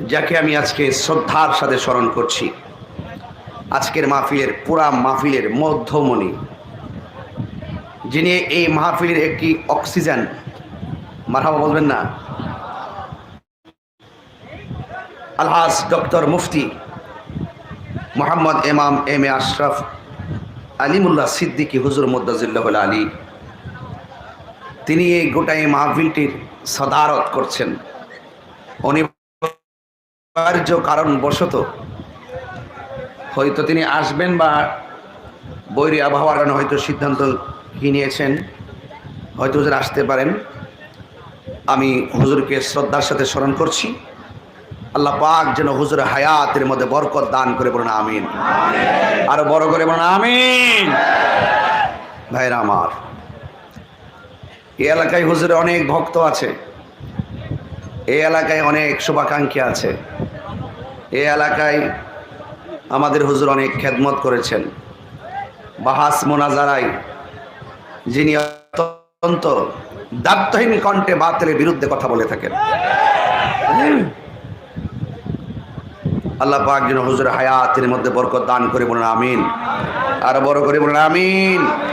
যাকে আমি আজকে শ্রদ্ধার সাথে স্মরণ করছি। আজকের মাহফিলের, পুরা মাহফিলের মধ্যমণি, যিনি এই মাহফিলের একটি অক্সিজেন। মারহাবা বলবেন না? আলহাজ doctor Mufti Mohammad Imam M A Ashraf Alimullah Siddiqui হুজুর মুদাজিল্লাহ আলী। তিনি এই গোটা এই মাহফিলটির সদারত করছেন। অনিবার্য কারণ হয়তো তিনি আসবেন বা বৈরী আবহাওয়ার কারণে হয়তো সিদ্ধান্ত কি নিয়েছেন, হয়তো হুজুর আসতে পারেন। আমি হুজুরকে শ্রদ্ধার সাথে স্মরণ করছি। আল্লাহ পাক যেন হুজুর হায়াতের মধ্যে বরকত দান করে বলুন, আমিন। আরও বড় করে বলুন, আমিন। ভাইরা আমার এই এলাকায় হুজুরে অনেক ভক্ত আছে। এই এলাকায় অনেক শুভাকাঙ্ক্ষী আছে। এই এলাকায় আমাদের হুজুর অনেক খেদমত করেছেন। বাহাস মোনাজারাই যিনি অত্যন্ত দায়িত্বহীন কণ্ঠে বাতিলের বিরুদ্ধে কথা বলে থাকেন। আল্লাহ পাক যেন হুজুর হায়াতের মধ্যে বরকত দান করে বলুন, আমিন। আর বড় করে বলুন, আমিন।